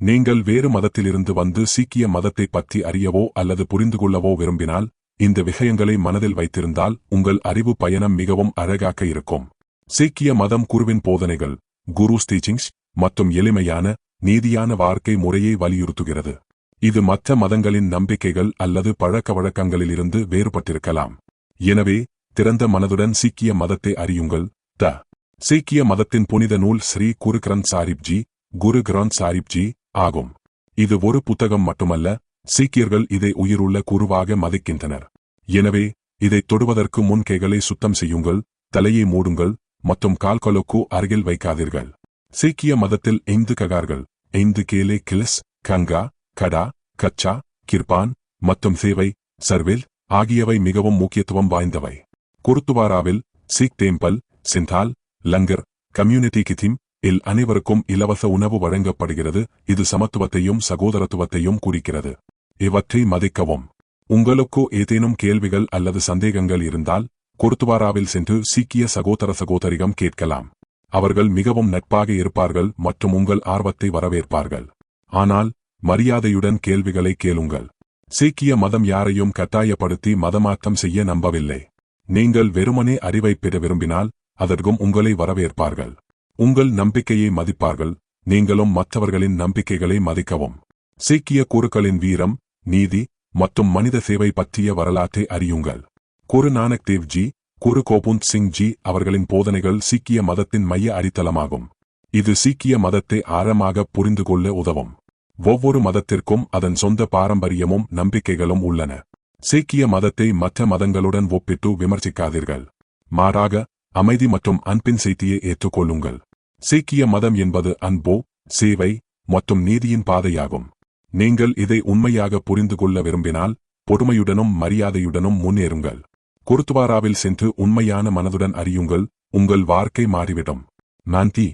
நீங்கள் வேறு மதத்திலிருந்து வந்து சீக்கிய மதத்தை பற்றி அறியவோ அல்லது புரிந்து கொள்ளவோ விரும்பினால் இந்த விஷயங்களை மனதில் வைத்திருந்தால் உங்கள் அறிவு பயணம் மிகவும் அழகாக இருக்கும். சீக்கிய மதம் குருவின் போதனைகள் குருஸ் டீச்சிங்ஸ் மற்றும் எளிமையான நீதியான வாழ்க்கை முறையை வலியுறுத்துகிறது. இது மற்ற மதங்களின் நம்பிக்கைகள் அல்லது பழக்க வழக்கங்களிலிருந்து வேறுபட்டிருக்கலாம். எனவே திறந்த மனதுடன் சீக்கிய மதத்தை அறியுங்கள். த சீக்கிய மதத்தின் புனித நூல் ஸ்ரீ குரு கிரந்த் சாஹிப்ஜி குரு கிரந்த் சாஹிப்ஜி ஆகும். இது ஒரு புத்தகம் மட்டுமல்ல சீக்கியர்கள் இதை உயிருள்ள குருவாக மதிக்கின்றனர். எனவே இதை தொடுவதற்கு முன் கைகளை சுத்தம் செய்யுங்கள் தலையை மூடுங்கள் மற்றும் கால்களுக்கு அருகில் வைக்காதீர்கள். சீக்கிய மதத்தில் ஐந்து ககார்கள் ஐந்து கேலே கிளிஸ் கங்கா கடா கச்சா கிர்பான் மற்றும் சேவை சர்வில் ஆகியவை மிகவும் முக்கியத்துவம் வாய்ந்தவை. குருத்துவாராவில் சீக் தேம்பல் சிந்தால் லங்கர் கம்யூனிட்டி கிதிம் இல் அனைவருக்கும் இலவச உணவு வழங்கப்படுகிறது. இது சமத்துவத்தையும் சகோதரத்துவத்தையும் குறிக்கிறது. இவற்றை மதிக்கவும். உங்களுக்கு ஏதேனும் கேள்விகள் அல்லது சந்தேகங்கள் இருந்தால் குருத்துவாராவில் சென்று சீக்கிய சகோதர சகோதரிகம் கேட்கலாம். அவர்கள் மிகவும் நட்பாக இருப்பார்கள் மற்றும் உங்கள் ஆர்வத்தை வரவேற்பார்கள். ஆனால் மரியாதையுடன் கேள்விகளை கேளுங்கள். சீக்கிய மதம் யாரையும் கட்டாயப்படுத்தி மதமாற்றம் செய்ய நம்பவில்லை. நீங்கள் வெறுமனே அறிவை பெற விரும்பினால் அதற்கும் உங்களை வரவேற்பார்கள். உங்கள் நம்பிக்கையை மதிப்பார்கள் நீங்களும் மற்றவர்களின் நம்பிக்கைகளை மதிக்கவும். சீக்கிய குருக்களின் வீரம் நீதி மற்றும் மனித சேவை பற்றிய வரலாற்றை அறியுங்கள். குரு நானக் தேவ்ஜி குரு கோபுந்த் சிங் ஜி அவர்களின் போதனைகள் சீக்கிய மதத்தின் மைய அடித்தளமாகும். இது சீக்கிய மதத்தை ஆழமாக புரிந்து கொள்ள உதவும். ஒவ்வொரு மதத்திற்கும் அதன் சொந்த பாரம்பரியமும் நம்பிக்கைகளும் உள்ளன. சீக்கிய மதத்தை மற்ற மதங்களுடன் ஒப்பிட்டு விமர்சிக்காதீர்கள். மாறாக அமைதி மற்றும் அன்பின் செய்தியை ஏற்றுக்கொள்ளுங்கள். சீக்கிய மதம் என்பது அன்போ சேவை மற்றும் நீதியின் பாதையாகும். நீங்கள் இதை உண்மையாக புரிந்து கொள்ள விரும்பினால் பொறுமையுடனும் மரியாதையுடனும் முன்னேறுங்கள். குருத்வாராவில் சென்று உண்மையான மனதுடன் அறியுங்கள் உங்கள் வாழ்க்கை மாறிவிடும். நான்தி